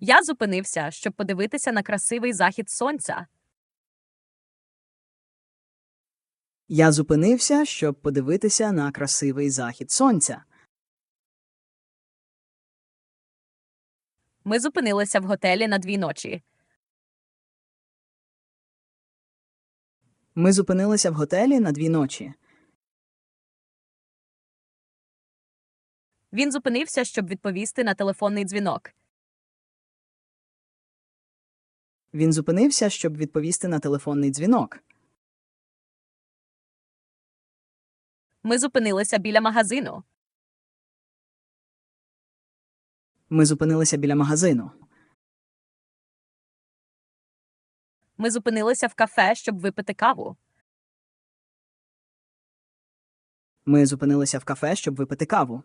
Я зупинився, щоб подивитися на красивий захід сонця. Я зупинився, щоб подивитися на красивий захід сонця. Ми зупинилися в готелі на дві ночі. Ми зупинилися в готелі на дві ночі. Він зупинився, щоб відповісти на телефонний дзвінок. Він зупинився, щоб відповісти на телефонний дзвінок. Ми зупинилися біля магазину. Ми зупинилися біля магазину. Ми зупинилися в кафе, щоб випити каву. Ми зупинилися в кафе, щоб випити каву.